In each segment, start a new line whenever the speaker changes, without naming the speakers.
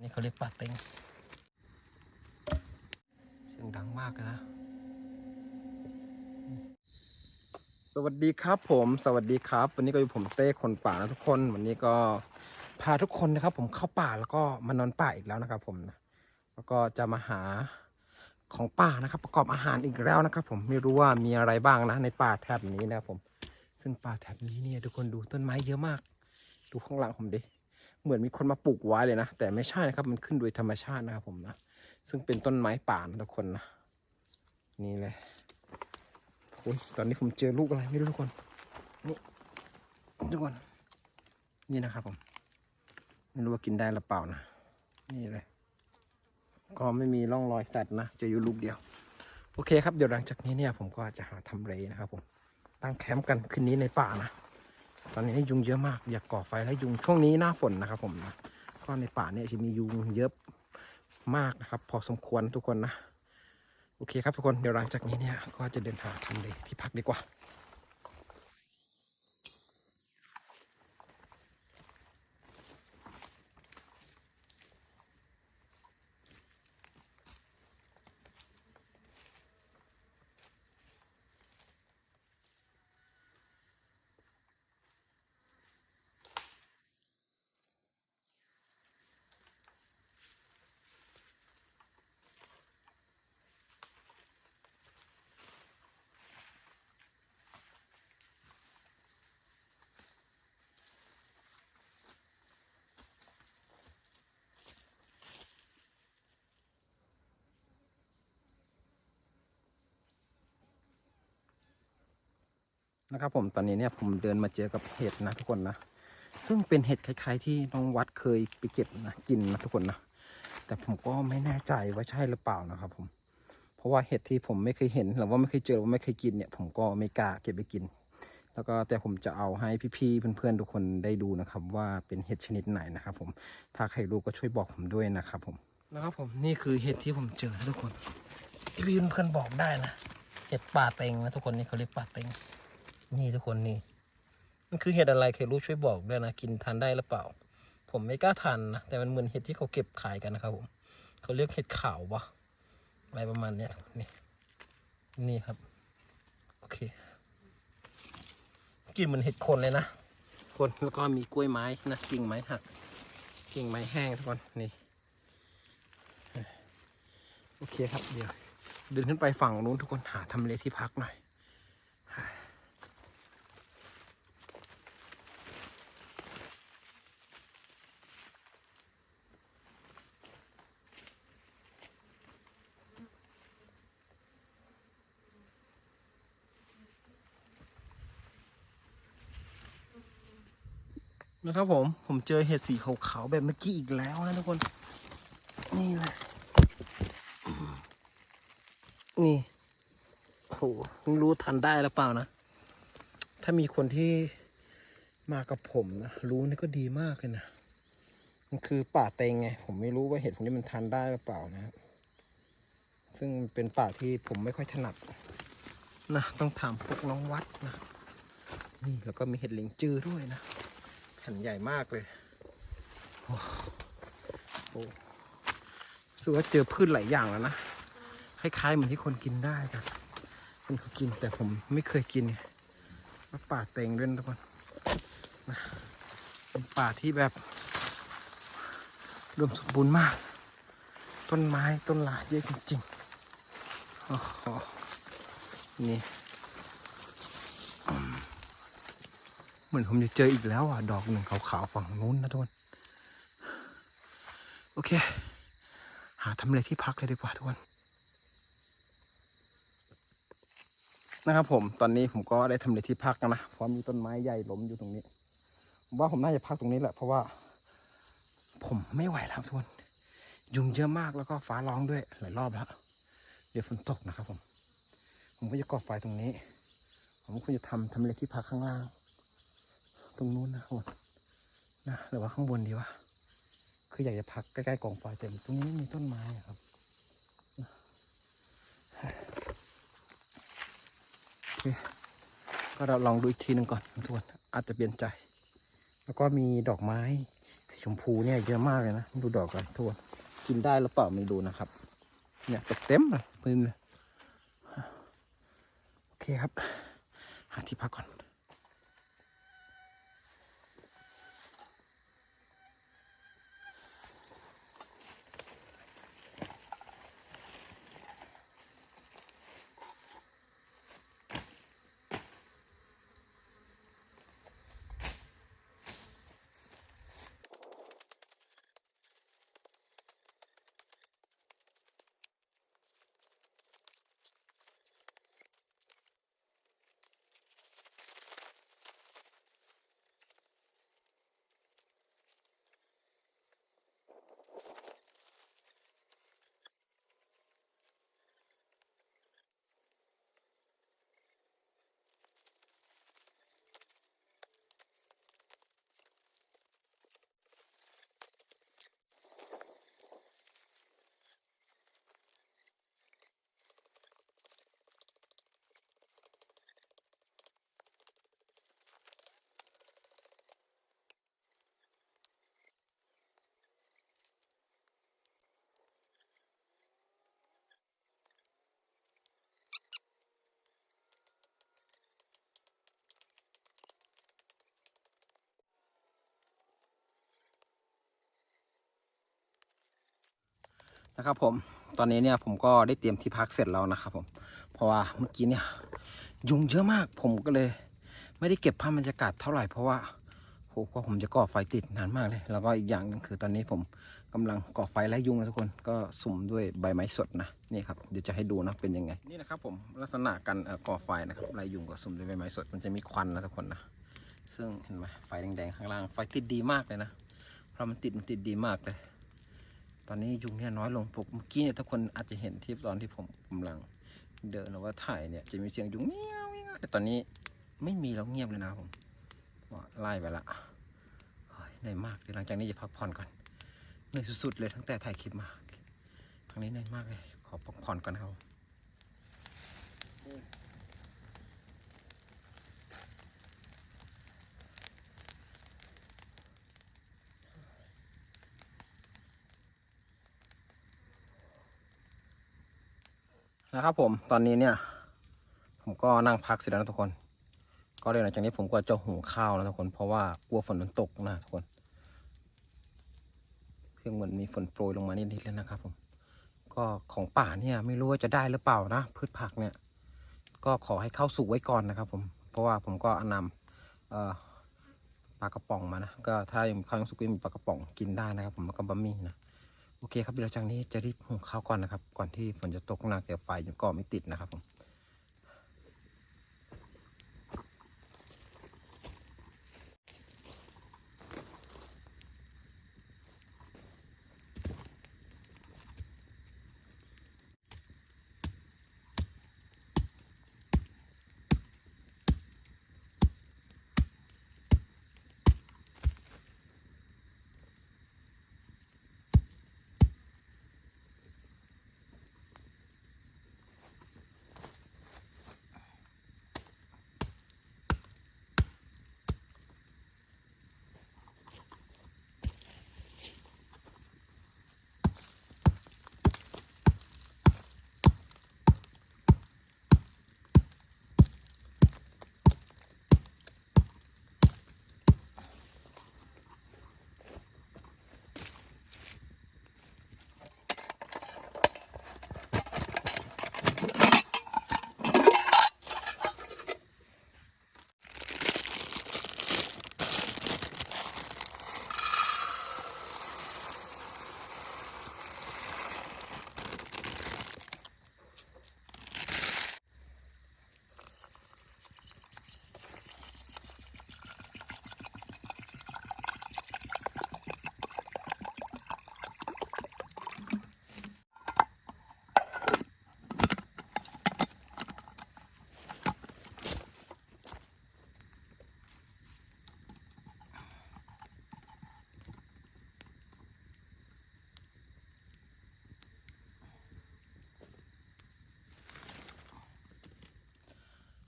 นี่เขาเรียกป่าเต็งเสียงดังมากเลยนะ สวัสดีครับผม สวัสดีครับ วันนี้ก็อยู่ผมเต้คนป่านะทุกคน วันนี้ก็พาทุกคนนะครับ ผมเข้าป่าแล้วก็มานอนป่าอีกแล้วนะครับ ผมนะแล้วก็จะมาหาของป่านะครับ ประกอบอาหารอีกแล้วนะครับ ผมไม่รู้ว่ามีอะไรบ้างนะ ในป่าแถบนี้นะครับผม ซึ่งป่าแถบนี้เนี่ยทุกคนดูต้นไม้เยอะมาก ดูข้างหลังผมดิ เหมือนมีคนมาปลูกไว้เลยนะ แต่ไม่ใช่นะครับ มันขึ้นโดยธรรมชาตินะครับผมนะ ซึ่งเป็นต้นไม้ป่านะทุกคนนะ นี่เลยโอ้ยตอนนี้ผมเจอลูกอะไรไม่รู้ทุกคน นี่ทุกคน นี่นะครับผม ไม่รู้ว่ากินได้หรือเปล่านะ นี่เลย ก็ไม่มีร่องรอยสัตว์นะ เจออยู่ลูกเดียว โอเคครับ เดี๋ยวหลังจากนี้เนี่ย ผมก็จะหาทำเลนะครับผม ตั้งแคมป์กันคืนนี้ในป่านะ ตอนนี้ยุงเยอะมากอยากก่อไฟแล้วยุงช่วงนี้หน้าฝนนะครับ ผมนะก็ในป่าเนี่ยจะมียุงเยอะมากนะครับ พอสมควรทุกคนนะ โอเคครับทุกคนเดี๋ยวหลังจากนี้เนี่ยก็จะเดินหาทำเลที่พักดีกว่า นะครับผมตอนนี้เนี่ยผมเดินมาเจอกับเห็ดนะทุกคนนะ ซึ่งเป็นเห็ดคล้าย ๆ ที่น้องวัดเคยไปเก็บนะกินนะทุกคนนะ แต่ผมก็ไม่แน่ใจว่าใช่หรือเปล่านะครับผม เพราะว่าเห็ดที่ผมไม่เคยเห็นหรือว่าไม่เคยเจอหรือว่าไม่เคยกินเนี่ย ผมก็ไม่กล้าเก็บไปกิน แล้วก็แต่ผมจะเอาให้พี่ๆเพื่อนๆทุกคนได้ดูนะครับ ว่าเป็นเห็ดชนิดไหนนะครับผมถ้าใครรู้ก็ช่วยบอกผมด้วยนะครับผมนะครับผมนี่คือเห็ดที่ผมเจอนะทุกคนที่พี่เพื่อนๆบอกได้นะเห็ดป่าเต็งนะทุกคนนี่เขาเรียกป่าเต็ง นี่ทุกคนนี่ มันคือเห็ดอะไรใครรู้ช่วยบอกด้วยนะ กินทานได้หรือเปล่า ผมไม่กล้าทานนะ แต่มันเหมือนเห็ดที่เขาเก็บขายกันนะครับผมเขาเรียกเห็ดขาวปะอะไรประมาณเนี้ยทุกคนนี่ นี่ครับ โอเคกินเหมือนเห็ดคนเลยนะคนแล้วก็มีกล้วยไม้นะกิ่งไม้หัก กิ่งไม้แห้งทุกคนนี่โอเคครับเดี๋ยวเดินขึ้นไปฝั่งนู้นทุกคนหาทำเลที่พักหน่อย นะครับผม ผมเจอเห็ดสีขาวๆแบบเมื่อกี้อีกแล้วนะทุกคน นี่เลยนี่โอ้โหไม่รู้ทันได้หรือเปล่านะ ถ้ามีคนที่มากับผมนะ รู้นี่ก็ดีมากเลยนะ มันคือป่าเต็งไง ผมไม่รู้ว่าเห็ดพวกนี้มันทันได้หรือเปล่านะครับ ซึ่งเป็นป่าที่ผมไม่ค่อยถนัดนะ ต้องถามพวกน้องวัดนะ นี่แล้วก็มีเห็ดเหลิงจือด้วยนะ แผ่นใหญ่มากเลยโอ้โหรู้สึกว่าเจอพืชหลายอย่างแล้วนะคล้ายๆเหมือนที่คนกินได้กันคนเขากินแต่ผมไม่เคยกินไงว่าป่าเต็งด้วยนะทุกคนนะเป็นป่าที่แบบรวมสมบูรณ์มาก ต้นไม้ต้นลาเยอะจริงๆโอ้โหนี่ เห มือนผมจะเจออีกแล้วอะ ดอกหนึ่งขาวๆฝั่งนู้นนะทุกคน โอเค หาทำเลที่พักเลยดีกว่าทุกคนนะครับผมตอนนี้ผมก็ได้ทำเลที่พักแล้วนะเพราะมีต้นไม้ใหญ่ล้มอยู่ตรงนี้ผมว่าผมน่าจะพักตรงนี้แหละเพราะว่า ผมไม่ไหวแล้วทุกคนยุงเยอะมากแล้วก็ฟ้าร้องด้วยหลายรอบแล้วเดี๋ยวฝนตกนะครับผม ผมก็จะก่อไฟตรงนี้ ผมก็ควรจะทำทำเลที่พักข้างล่าง ตรงนู้นนะข้างบนนะหรือว่าข้างบนดีวะคืออยากจะพักใกล้ๆกองไฟแต่ตรงนี้มีต้นไม้ครับโอเคก็เราลองดูอีกทีหนึ่งก่อนทุกคนอาจจะเปลี่ยนใจ แล้วก็มีดอกไม้สีชมพูเนี่ยเยอะมากเลยนะดูดอกกันทุกคนกินได้หรือเปล่าไม่รู้นะครับ เนี่ยตกเต็มเลยปืนเลยโอเคครับ หาที่พักก่อน นะครับผมตอนนี้เนี่ยผมก็ได้เตรียมที่พักเสร็จแล้วนะครับผมเพราะว่าเมื่อกี้เนี่ยยุงเยอะมากผมก็เลย ไม่ได้เก็บภาพบรรยากาศเท่าไหร่เพราะว่าโหก็ผมจะก่อไฟติดนานมากเลย แล้วก็อีกอย่างหนึงคือตอนนี้ผมกำลังก่อไฟไล่ยุงนะทุกคนก็สุ่มด้วยใบไม้สดนะนี่ครับเดี๋ยวจะให้ดูนะเป็นยังไงนี่นะครับผมลักษณะการก่อไฟนะครับไล่ยุงก็สุ่มด้วยใบไม้สดมันจะมีควันนะทุกคนนะซึ่งเห็นไหมไฟแดงๆข้างล่างไฟติดดีมากเลยนะเพราะมันติดมันติดดีมากเลย ตอนนี้ยุงเนี่ยน้อยลงผมเมื่อกี้เนี่ยทุกคนอาจจะเห็นที่ตอนที่ผมกำลังเดินหรือว่าถ่ายเนี่ยจะมีเสียงยุงเมียวเมียวแต่ตอนนี้ไม่มีแล้วเงียบเลยนะผมว่าไล่ไปละเหนื่อยมากเดี๋ยวหลังจากนี้จะพักผ่อนก่อนเหนื่อยสุดๆเลยตั้งแต่ถ่ายคลิปมาครั้งนี้เหนื่อยมากเลยขอพักผ่อนก่อนครับ นะครับผมตอนนี้เนี่ย ผมก็นั่งพักเสร็จแล้วนะทุกคน ก็เลยหลังจากนี้ผมก็จะหุงข้าวนะทุกคน เพราะว่ากลัวฝนมันตกนะทุกคนเพียงเหมือนมีฝนโปรยลงมานิดๆแล้วนะครับผม ก็ของป่าเนี่ยไม่รู้ว่าจะได้หรือเปล่านะพืชผักเนี่ย ก็ขอให้เข้าสุกไว้ก่อนนะครับ ผม เพราะว่าผมก็อนำเอ่อปลากระป๋องมานะก็ถ้ายังข้าวยังสุกก็มีปลากระป๋องกินได้นะครับ ผมแล้วก็บะหมี่นะ โอเคครับเดี๋ยวหลังจากนี้จะรีบหุงข้าวก่อนนะครับ ก่อนที่ฝนจะตกหนักเดี๋ยวไฟจะก่อไม่ติดนะครับผม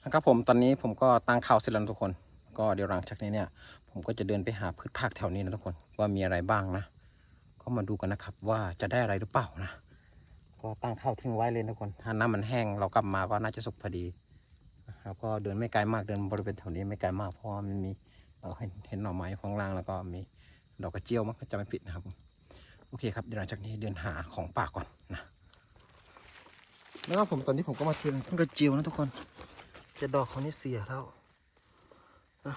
นะครับผมตอนนี้ผมก็ตั้งข้าวเสร็จแล้วนทุกคน ก็เดี๋ยวหลังจากนี้เนี่ยผมก็จะเดินไปหาพืชผักแถวนี้นะทุกคนว่ามีอะไรบ้างนะ ก็มาดูกันนะครับว่าจะได้อะไรหรือเปล่านะ ก็ตั้งข้าวทิ้งไว้เลยนะทุกคน ถ้าน้ำมันแห้งเรากลับมาก็น่าจะสุกพอดีแล้วก็เดินไม่ไกลมากเดินบริเวณแถวนี้ไม่ไกลมากเพราะว่ามันมีเอ่อเห็นเห็นหน่อไม้ข้างล่างแล้วก็มีดอกกระเจียวมั้งจะไม่ผิดนะครับโอเคครับเดี๋ยวหลังจากนี้เดินหาของป่าก่อนนะแล้วก็ผมตอนนี้ผมก็มาเจอต้นกระเจียวนะทุกคน แต่ดอกเขานี่เสียแล้วนะ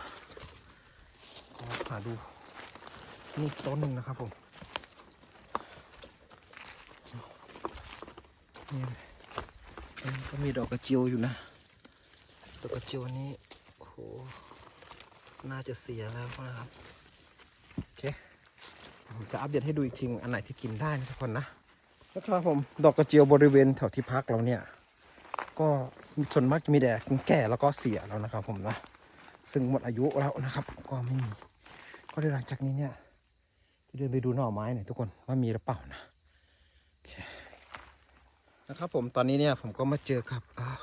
ขอหาดู นี่ต้นหนึ่งนะครับผมนี่ก็มีดอกกระเจียวอยู่นะ ดอกกระเจียวนี้โอ้โห น่าจะเสียแล้วนะครับ โอเคผมจะอัปเดตให้ดูอีกทีอันไหนที่กินได้นะทุกคนนะนะครับผม ดอกกระเจียวบริเวณแถวที่พักเราเนี่ย ก็ ส่วนมากจะมีแต่แก่แล้วก็เสียแล้วนะครับ ผมนะ ซึ่งหมดอายุแล้วนะครับ ก็ไม่มี ก็เดี๋ยวหลังจากนี้เนี่ยจะเดินไปดูหน่อไม้หน่อยทุกคนว่ามีหรือเปล่านะนะครับผมตอนนี้เนี่ยผมก็มาเจอกับอ้าว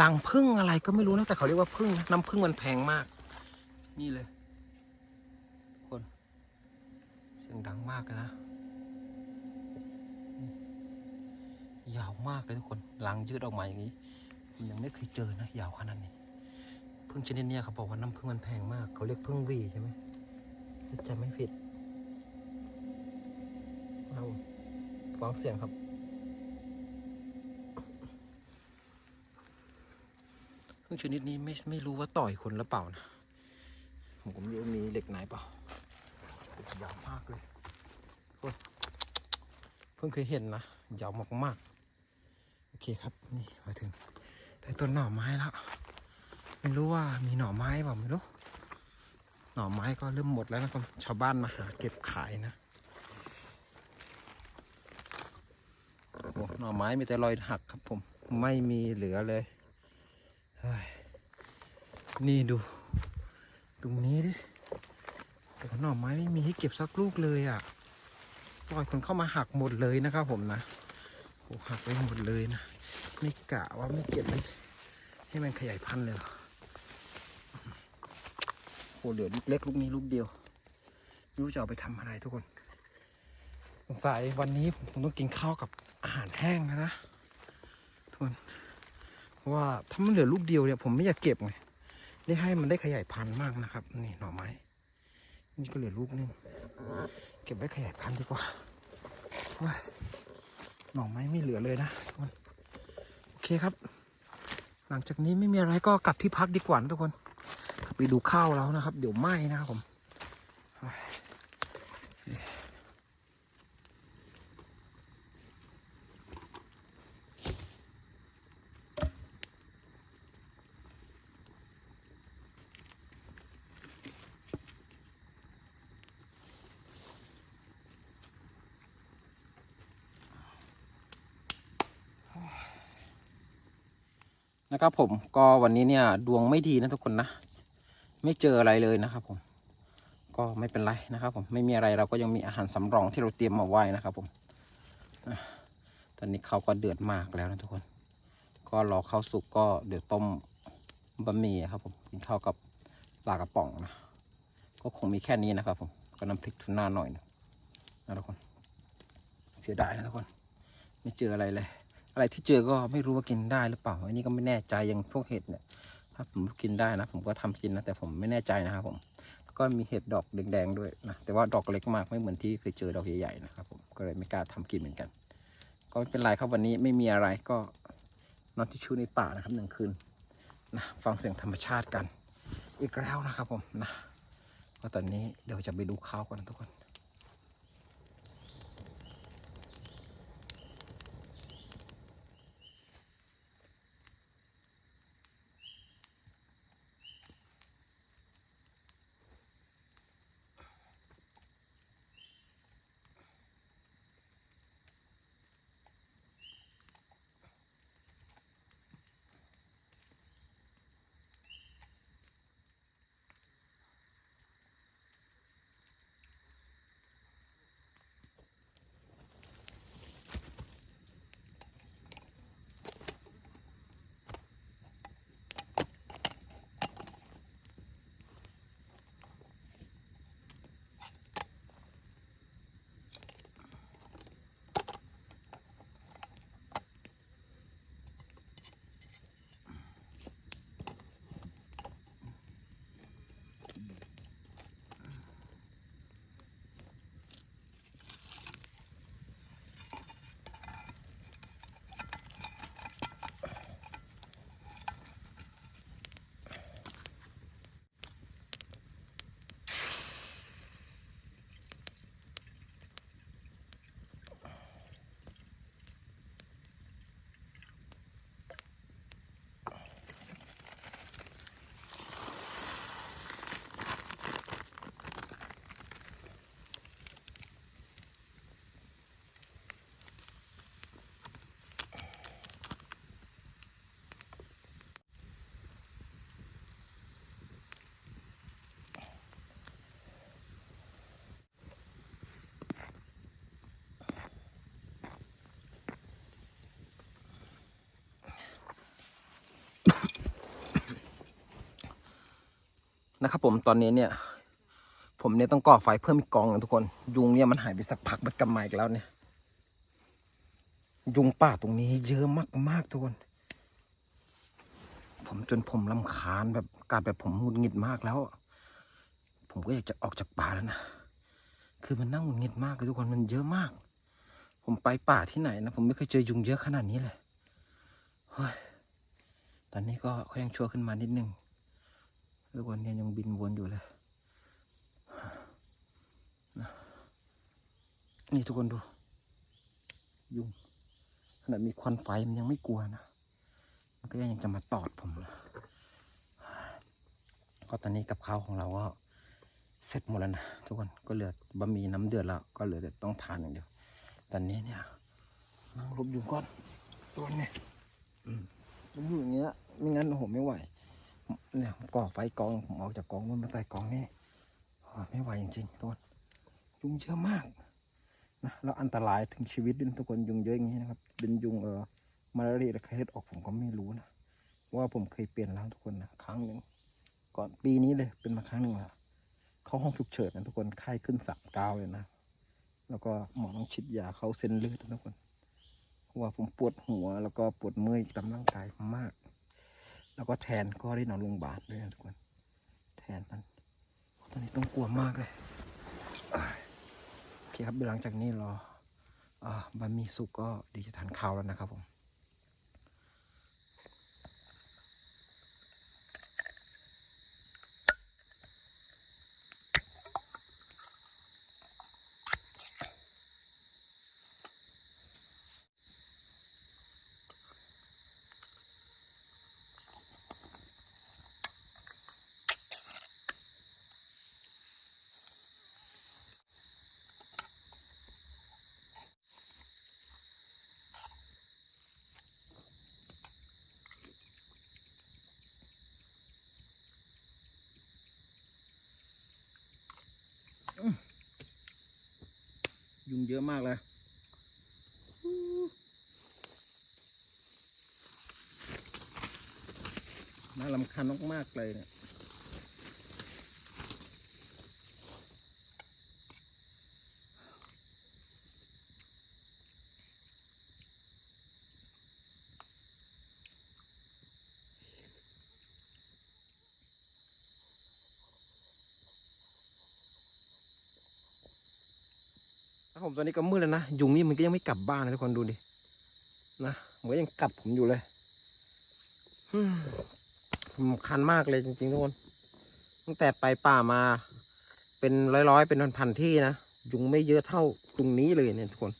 รังพึ่งอะไรก็ไม่รู้นะแต่เขาเรียกว่าพึ่งน้ำพึ่งมันแพงมาก นี่เลยทุกคนเสียงดังมากเลยนะยาวมากเลยทุกคนรังยืดออกมาอย่างนี้ ผมยังไม่เคยเจอนะยาวขนาดนี้พึ่งชนิดนี้เขาบอกว่าน้ำพึ่งมันแพงมาก เขาเรียกพึ่งวีใช่ไหมจำไม่ผิดเอาฟังเสียงครับ พึ่งชนิดนี้ไม่ไม่รู้ว่าต่อยคนหรือเปล่านะผมก็ไม่รู้มีเหล็กไหนเปล่ายาวมากเลยเพิ่งเคยเห็นนะยาวมากมากๆโอเคครับ นี่มาถึง แต่ต้นหน่อไม้แล้วไม่รู้ว่ามีหน่อไม้เปล่าไม่รู้หน่อไม้ก็เริ่มหมดแล้วนะครับชาวบ้านมาหาเก็บขายนะโอ้หน่อไม้มีแต่รอยหักครับผม ไม่มีเหลือเลยเฮ้ยนี่ดู ตรงนี้ดิโอ้หน่อไม้ไม่มีให้เก็บสักลูกเลยอะปล่อยคนเข้ามาหักหมดเลยนะครับผมนะโอ้หักไปหมดเลยนะ ไม่กะว่าไม่เก็บให้ให้มันขยายพันธุ์เลยหรอโอ้เหลือลูกเล็กลูกนี้ลูกเดียวไม่รู้จะเอาไปทำอะไรทุกคนสงสัยวันนี้ผมต้องกินข้าวกับอาหารแห้งแล้วนะทุกคนเพราะว่าถ้ามันเหลือลูกเดียวเนี่ยผมไม่อยากเก็บไงได้ให้มันได้ขยายพันธุ์มากนะครับ นี่หน่อไม้นี่ก็เหลือลูกนึงเก็บไว้ขยายพันธุ์ดีกว่าว้าหน่อไม้ไม่เหลือเลยนะทุกคน เคครับ หลังจากนี้ไม่มีอะไรก็กลับที่พักดีกว่านะทุกคน ไปดูข้าวแล้วนะครับ เดี๋ยวไหม้นะครับผม นะครับผมก็วันนี้เนี่ยดวงไม่ดีนะทุกคนนะ ไม่เจออะไรเลยนะครับผมก็ไม่เป็นไรนะครับผมไม่มีอะไรเราก็ยังมีอาหารสำรองที่เราเตรียมมาไว้นะครับผมตอนนี้เขาก็เดือดมากแล้วนะทุกคน ก็รอข้าวสุกก็เดี๋ยวต้มบะหมี่ครับผมกินข้าวกับปลากระป๋องนะก็คงมีแค่นี้นะครับผมก็น้ำพริกทูน่าหน่อยนะนะทุกคน เสียดายนะทุกคน ไม่เจออะไรเลย อะไรที่เจอก็ไม่รู้ว่ากินได้หรือเปล่า อันนี้ก็ไม่แน่ใจอย่างพวกเห็ดเนี่ย ถ้าผมกินได้นะ ผมก็ทำกินนะแต่ผมไม่แน่ใจนะครับผมแล้วก็มีเห็ดดอกแดงๆด้วยนะแต่ว่าดอกเล็กมากไม่เหมือนที่เคยเจอดอกใหญ่ๆนะครับผมก็เลยไม่กล้าทำกินเหมือนกัน ก็ไม่เป็นไรครับวันนี้ไม่มีอะไรก็นอนที่ชูในป่านะครับหนึ่งคืนนะฟังเสียงธรรมชาติกัน อีกแล้วนะครับผมนะก็ตอนนี้เดี๋ยวจะไปดูข้าวกันนทุกคน นะครับผมตอนนี้เนี่ย ผมเนี่ยต้องก่อไฟเพิ่มอีกกองหนึงทุกคน ยุงเนี่ยมันหายไปสักพักมันกลับมาอีกแล้วเนี่ย ยุงป่าตรงนี้เยอะมากๆทุกคน ผมจนผมลำคาญแบบกาดแบบผมหงุดหงิดมากแล้ว ผมก็อยากจะออกจากป่าแล้วนะคือมันน่าหงุดหงิดมากเลยทุกคนมันเยอะมาก ผมไปป่าที่ไหนนะผมไม่เคยเจอยุงเยอะขนาดนี้เลยเฮ้ยตอนนี้ก็เขายังชั่วขึ้นมานิดนึง ทุกคนเนี่ยยังบินวนอยู่เลยนะนี่ทุกคนดู ยุงขนาดมีควันไฟมันยังไม่กลัวนะมันก็ยังจะมาตอดผมนะก็ตอนนี้กับข้าวของเราก็เสร็จหมดแล้วนะทุกคนก็เหลือบะหมี่น้ำเดือดแล้วก็เหลือแต่ต้องทานอย่างเดียว ตอนนี้เนี่ยนั่งรบยู่ก่อนตัวนี้ผมอยู่อย่างเงี้ยไม่งั้นโอ้โหไม่ไหว เนี่ยผมก่อไฟกองผมออกจากกองนู้นมาใส่กองนี่ไม่ไหวจริงๆทุกคนยุงเยอะมากนะแล้วอันตรายถึงชีวิตด้วยทุกคนยุงเยอะอย่างนี้นะครับเป็นยุงเออมาลาเรียหรือไข้เลือดออกผมก็ไม่รู้นะว่าผมเคยเปลี่ยนแล้วทุกคนนะครั้งหนึ่งก่อนปีนี้เลยเป็นมาครั้งหนึ่งแล้วเข้าห้องฉุกเฉินนะทุกคนไข้ขึ้นสามเก้าเลยนะแล้วก็หมอต้องฉีดยาเข้าเส้นเลือดทุกคนว่าผมปวดหัวแล้วก็ปวดเมื่อยตามร่างกายมาก แล้วก็แทนก็ได้นอนโรงพยาบาลด้วยนะทุกคน แทนมันตอนนี้ต้องกลัวมากเลยโอเคครับเดี๋ยวหลังจากนี้รออบะหมี่สุกก็ดีจะทานข้าวแล้วนะครับผม เยอะมากเลยน่าลำคาญมากๆเลยเนี่ย ครับผมตอนนี้ก็มืดแล้วนะ ยุงนี่มันก็ยังไม่กลับบ้านนะทุกคนดูดิ นะเหมันยังกัดผมอยู่เลยอืมคันมากเลยจริงๆทุกคน ตั้งแต่ไปป่ามา เป็นร้อยๆ เป็นพันๆที่นะ ยุงไม่เยอะเท่าตรงนี้เลยเนี่ยทุกคน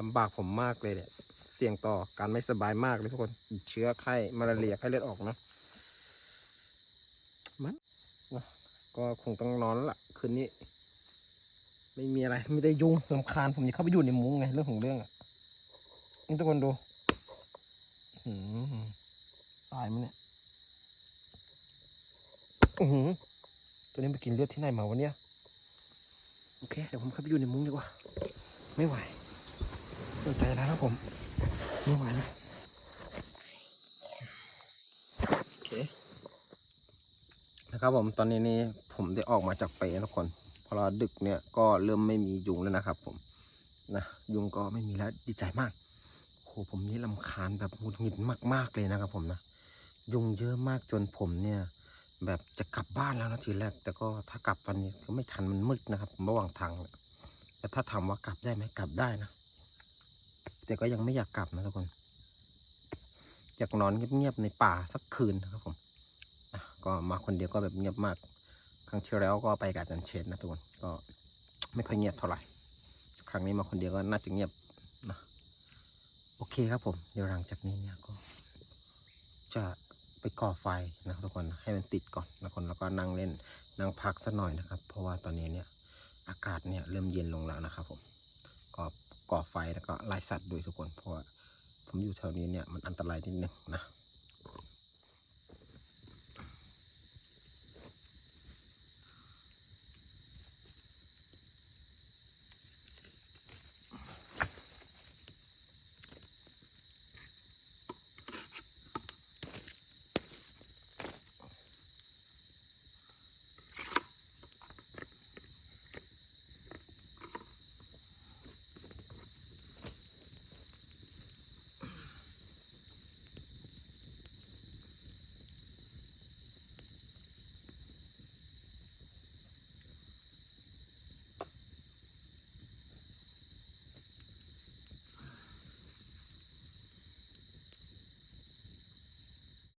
ลำบากผมมากเลยเนี่ยเสี่ยงต่อการไม่สบายมากเลยทุกคนเชื้อไข้มาลาเรียไข้เลือดออกนะมันก็คงต้องนอนละคืนนี้ ไม่มีอะไรไม่ได้ยุ่งลำคาญผมจะเข้าไปอยู่ในมุ้งไงเรื่องของเรื่องอะนี่ทุกคนดูหือตายมั้ยเนี่ยอือหือตัวนี้ไปกินเลือดที่ไหนมาวะเนี่ยโอเคเดี๋ยวผมเข้าไปอยู่ในมุ้งดีกว่า ไม่ไหวสนใจแล้วนะผมไม่ไหวแล้วโอเคนะครับผมตอนนี้นี่ผมได้ออกมาจากเปรย์นะทุกคน พอเราดึกเนี่ยก็เริ่มไม่มียุงแล้วนะครับ ผมนะยุงก็ไม่มีแล้วดีใจมากโหผมนี่ลำคาญแบบหงุดหงิดมาก ๆเลยนะครับ ผมนะยุงเยอะมากจนผมเนี่ย แบบจะกลับบ้านแล้วนะทีแรก แต่ก็ถ้ากลับตอนนี้ก็ไม่ทันมันมืดนะครับผมระหว่างทางแต่ถ้าถามว่ากลับได้ไหมกลับได้นะแต่ก็ยังไม่อยากกลับนะทุกคนอยากนอนเงียบๆในป่าสักคืนนะครับผมก็มาคนเดียวก็แบบเงียบมาก ครั้งที่แล้วก็ไปกับจารย์เชนนะทุกคนก็ไม่ค่อยเงียบเท่าไหร่ ครั้งนี้มาคนเดียวก็น่าจะเงียบนะโอเคครับผม เดี๋ยวหลังจากนี้เนี่ยก็ จะไปก่อไฟนะทุกคนให้มันติดก่อนนะคนแล้วก็นั่งเล่นนั่งพักสักหน่อยนะครับ เพราะว่าตอนนี้เนี่ยอากาศเนี่ยเริ่มเย็นลงแล้วนะครับ ผมก็ก่อไฟแล้วก็ไล่สัตว์ด้วยทุกคน เพราะว่าผมอยู่แถวนี้เนี่ยมันอันตรายนิดนึงนะ